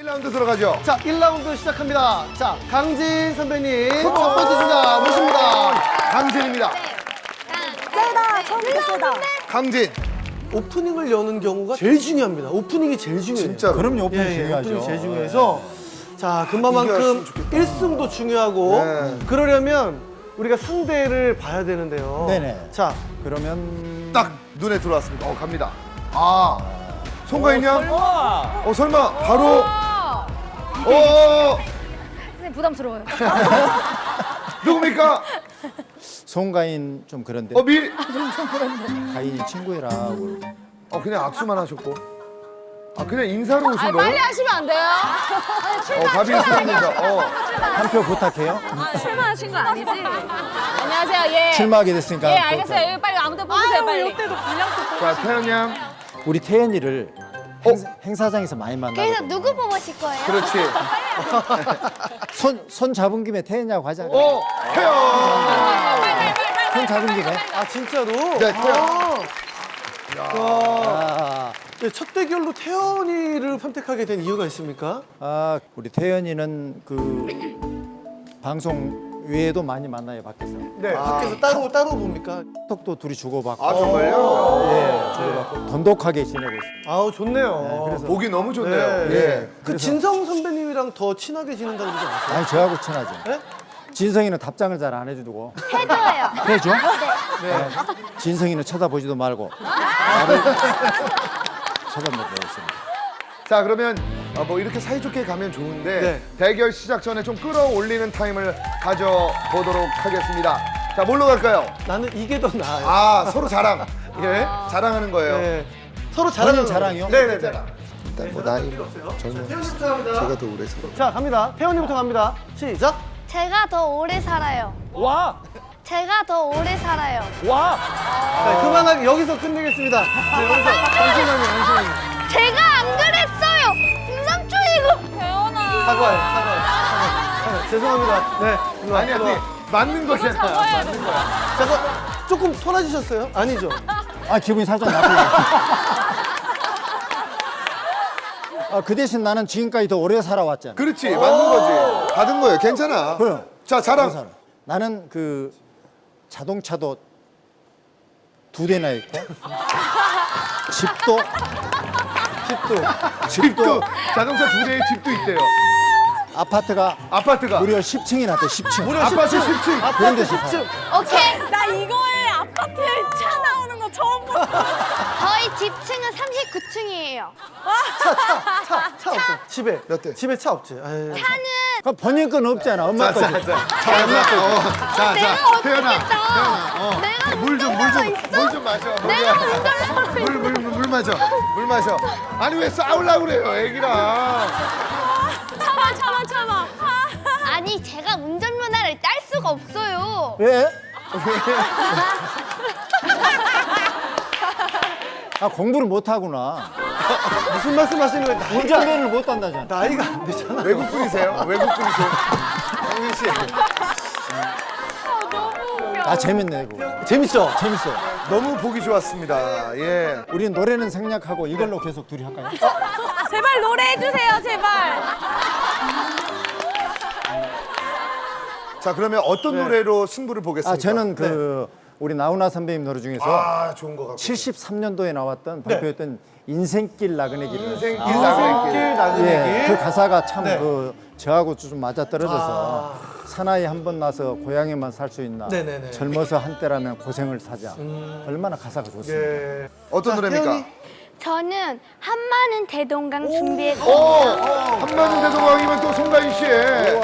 1라운드 들어가죠. 자, 1라운드 시작합니다. 자, 강진 선배님 첫 번째 주자 모십니다. 강진입니다. 세다 처음부터 세다 강진. 오프닝을 여는 경우가 제일 중요합니다. 오프닝이 제일 중요해요. 진짜로. 그럼요, 오프닝 예, 예, 중요하죠. 오프닝이 제일 중요해서 자, 그만큼 이겼으면 좋겠다. 1승도 중요하고 네. 그러려면 우리가 상대를 봐야 되는데요. 네네. 자, 그러면 딱 눈에 들어왔습니다. 어, 갑니다. 아. 송가인 양? 어, 설마. 바로. 어, 근데 부담스러워요 누굽니까? 송가인 좀 그런데 어, 미. 가인이 친구라고 어, 그냥 악수만 하셨고. 아, 그냥 인사로 오신 아니, 거예요? 빨리 하시면 안 돼요? 어, 가빈스입니다. 어. 한 표 부탁해요. 아, 출마하신 거 아니지? 안녕하세요. 예. 출마하게 됐으니까 예, 알겠어요. 여기 빨리 아무도 뽑으세요, 빨리. 자, 태연 양. 우리 태연이를 어? 행, 사장에서 많이 만나고 그래서 누구 뽑으실 거예요? 그렇지. 손, 손 잡은 김에 태연이하고 하자. 어, 태연. 손 잡은 김에. 아 진짜로? 네, 태연. 아, 아, 네, 첫 대결로 태연이를 선택하게 된 이유가 있습니까? 아, 우리 태연이는 그 방송 외에도 많이 만나요 밖에서. 네, 밖에서 따로 따로 봅니까? 톡도 둘이 주고받고. 아, 정말요? 예, 주고받고 돈독하게 지내고 있습니다. 아우 좋네요. 그래서 보기 너무 좋네요. 네. 예. 그 진성 선배님이랑 더 친하게 지낸다고 그러지 않았어요? 아니 저하고 친하죠. 네? 진성이는 답장을 잘 안 해주고. 해줘요 해줘? 네. 진성이는 쳐다보지도 말고. 나를 쳐다보고 있습니다. 자 그러면 어, 뭐 이렇게 사이좋게 가면 좋은데 네. 대결 시작 전에 좀 끌어올리는 타임을 가져보도록 하겠습니다. 자 뭘로 갈까요? 나는 이게 더 나아요. 아 서로 자랑. 예? 자랑하는 거예요. 네. 서로 자랑하는 본인 자랑이요? 거예요. 네네네. 일단 뭐 나이 저는 태연이부터 갑니다. 제가 더 오래 살아. 자 갑니다. 태연이부터 갑니다. 시작. 제가 더 오래 살아요 와! 제가 더 오래 살아요 와! 자, 그만하게 여기서 끝내겠습니다. 네, 여기서 잠시만요, 잠시만요. 제가 사과해, 사과해. 사과해. 죄송합니다. 네, 일로 와, 아니 일로 아니. 맞는 거잖아. 잡아야 돼. 잠깐 조금 토라지셨어요? 아니죠? 아 기분이 살짝 나쁘네. 아, 그 대신 나는 지금까지 더 오래 살아왔잖아. 그렇지 맞는 거지. 받은 거예요. 괜찮아. 그래요. 자 자랑. 살아. 나는 그 자동차도 두 대나 있고 집도 집도 집도 자동차 두 대의 집도 있대요. 아파트가 아파트가 무려 10층이나 돼 10층. 무려 아파트 10층. 10층. 아파트 그런 데서 10층. 오케이 나 이거에 아파트에 차 나오는 거 처음 봤어. 저희 집층은 39층이에요 차, 차 없죠? 집에. 몇 대? 집에 차 없지. 에이. 차는 그 번일 건 없잖아. 엄마 거. 자자 자. 자, 내가 자, 태연아. 어떻겠다 내가 물 좀 물 좀 물 좀 마셔. 내가 운전을 물물물물 마셔. 물 마셔. 아니 왜 싸우려고 그래요, 애기랑. 참아, 참아, 참아. 아니 제가 운전 면허를 딸 수가 없어요 왜? 아 공부를 못 하구나. 무슨 말씀 하시는 거예요? 운전면을 못 한다잖아. 나이가 안 되잖아. 외국 분이세요? 외국 분이세요? 영민 씨. 아 재밌네 이거. 재밌죠? 재밌어. 너무 보기 좋았습니다. 예. 우리 노래는 생략하고 이걸로 계속 둘이 할까요? 제발 노래해 주세요, 제발. 자, 그러면 어떤 네. 노래로 승부를 보겠습니까? 아 저는 그 우리 나훈아 선배님 노래 중에서 아, 좋은 거 같고. 73년도에 나왔던 발표했던 인생길 나그네길. 인생길 인생길 나그네길. 나그네길. 예, 그 가사가 참 네. 그 저하고 좀 맞아 떨어져서 사나이 한 번 나서 고향에만 살 수 있나 네네네. 음. 젊어서 한때라면 고생을 사자 얼마나 가사가 좋습니다. 예. 어떤 자, 노래입니까? 저는 한마는 대동강 오, 준비했어요 한마디 대동강이면 또 송가인 씨의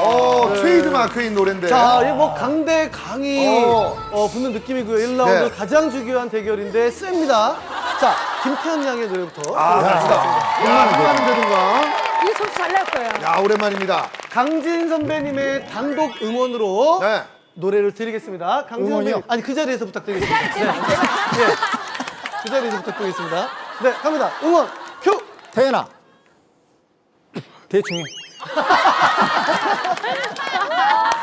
어, 트레이드 마크인 노래인데. 자, 이뭐 강대 강이 어. 어, 붙는 느낌이고요. 1라운드 네. 가장 중요한 대결인데 셉니다. 자, 김태현 양의 노래부터. 아, 갑시다. 야, 한마디 대동강. 이거 점수 잘 날 거예요. 야, 오랜만입니다. 강진 선배님의 단독 응원으로 네. 노래를 드리겠습니다. 강진 응원이요? 선배님. 아니, 그 자리에서 부탁드리겠습니다. 그 자리에서. 네. 예. 그 자리에서 부탁드리겠습니다. 네, 갑니다. 응원 큐! 태연아 대충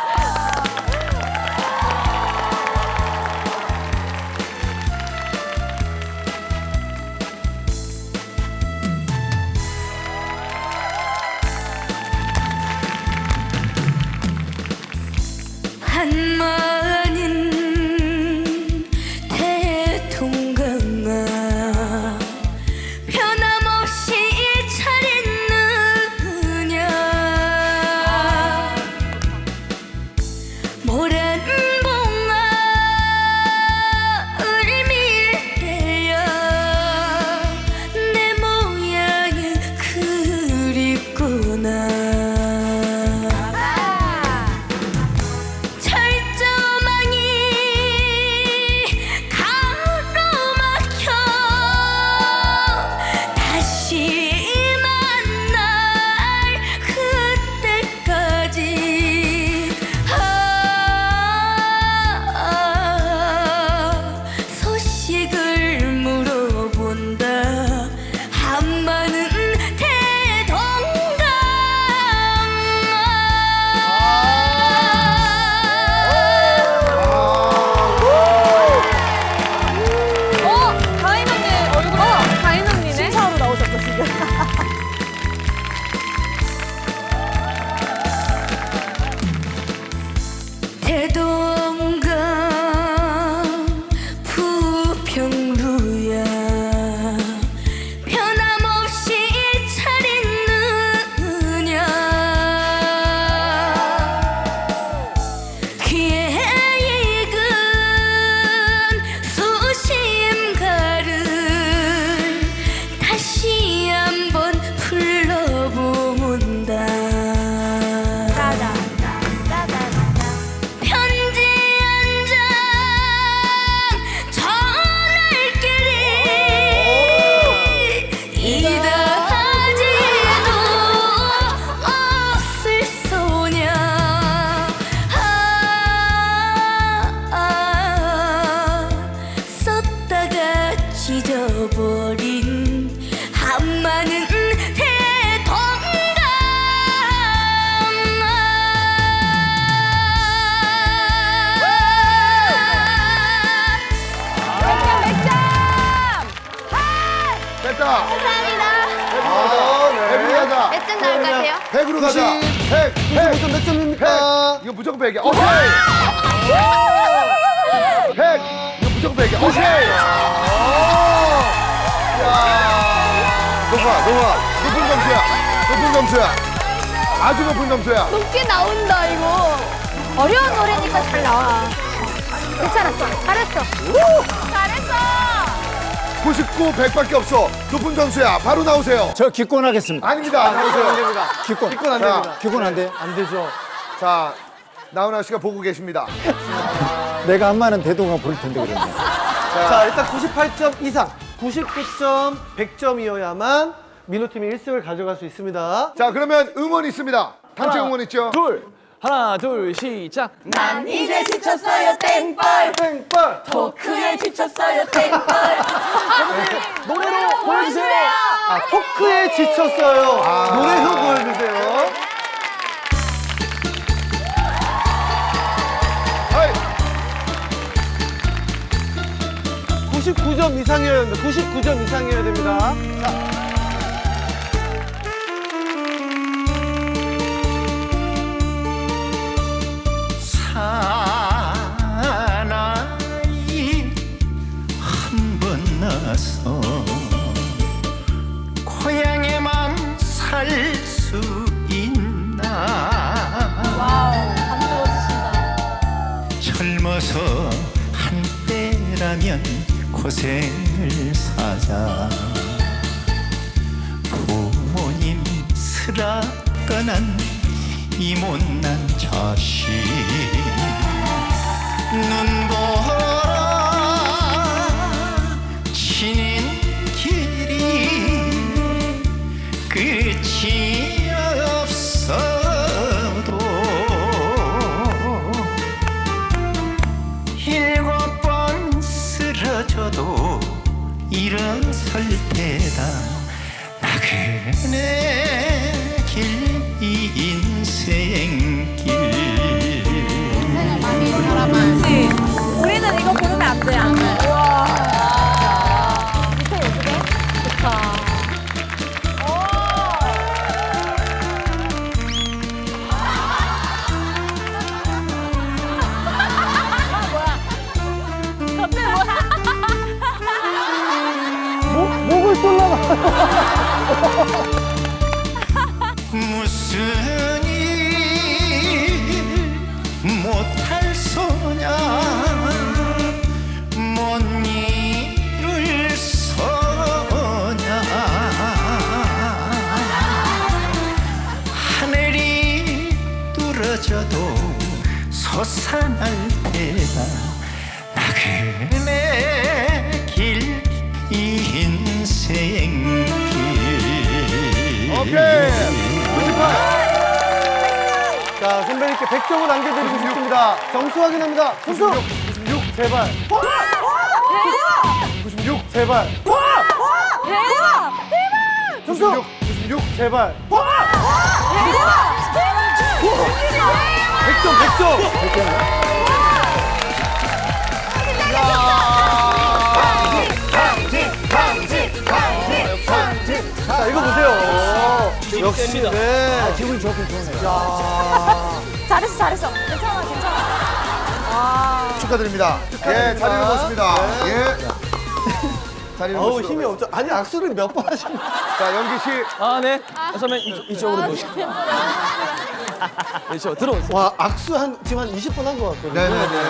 찢어버린 한마는 대동강 됐다. 감사합니다. 아, 백으로 가자. 몇점 나올 것 같아요? 백으로 가자. 백, 백, 점몇 점입니까? 백. 이거 무조건 백이야. 오케이. 백. 이거 무조건 백이야. 오케이. 야. 높아, 높아. 높은 점수야. 높은 점수야. 아주 높은 점수야. 높게 나온다 이거. 어려운 노래니까 잘 나와. 괜찮았어. 잘했어. 잘했어. 99, 100밖에 없어. 높은 점수야. 바로 나오세요. 저 기권 하겠습니다. 아닙니다. 나오세요. 기권. 기권 안 자. 됩니다. 기권 안 돼. 안 되죠. 자, 나훈아 씨가 보고 계십니다. 내가 한 말은 대동강 볼 텐데 그러면. 자, 일단 98점 이상, 99점, 100점이어야만 민호팀이 1승을 가져갈 수 있습니다. 자, 그러면 응원 있습니다. 단체 응원 있죠? 둘 하나 둘 시작 난 이제 지쳤어요 땡벌. 땡벌! 토크에 지쳤어요 땡벌. 노래로 보여주세요 아, 토크에 지쳤어요. 노래로 보여주세요. 99점 이상이어야 됩니다. 99점 이상이어야 됩니다. 사나이 한 번 나서 고향에만 살 수 있나 젊어서 한때라면 고생을 사자. 부모님 슬아 떠난 이 못난 자식. 눈보 무슨 일 못할 소냐? 못 이룰 소냐? 하늘이 뚫어져도 솟아날 때다. 나그네 생길 오케이. 자 선배님께 100점을 안겨드리고 싶습니다. 점수 확인합니다. 선수! 96 제발. 대박! 96 제발. 대박! 점수! 96 제발. 대박! 100점 100점 100점 역시, 네. 기분 좋긴 좋네요. 잘했어, 잘했어. 괜찮아, 괜찮아. 와. 축하드립니다. 예, 자리를 놓습니다. 예. 자리를 어우, 놓습니다. 힘이 없죠. 아니, 악수를 몇 번 하신 자, 연기 씨. 아, 네. 선배 이쪽, 이쪽으로 놓으시고. 이쪽 들어오세요. 와, 악수 한, 지금 한 20번 한 것 같거든요. 네네네.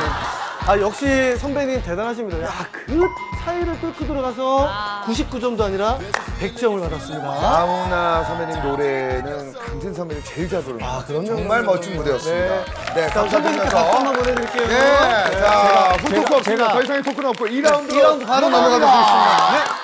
아, 역시 선배님 대단하십니다. 야, 그 차이를 뚫고 들어가서 99점도 아니라 100점을 받았습니다. 아무나 선배님 노래는 강진 선배님 제일 잘 부릅니다. 아, 그럼요. 정말 멋진 무대였습니다. 네, 자, 선배님께 박수 감사드리면서. 한번 보내드릴게요. 네, 자, 제가- 후토크 없습니다. 제가- 더 이상의 토크는 없고 2라운드 2라운드 바로 넘어가도록 하겠습니다. 네.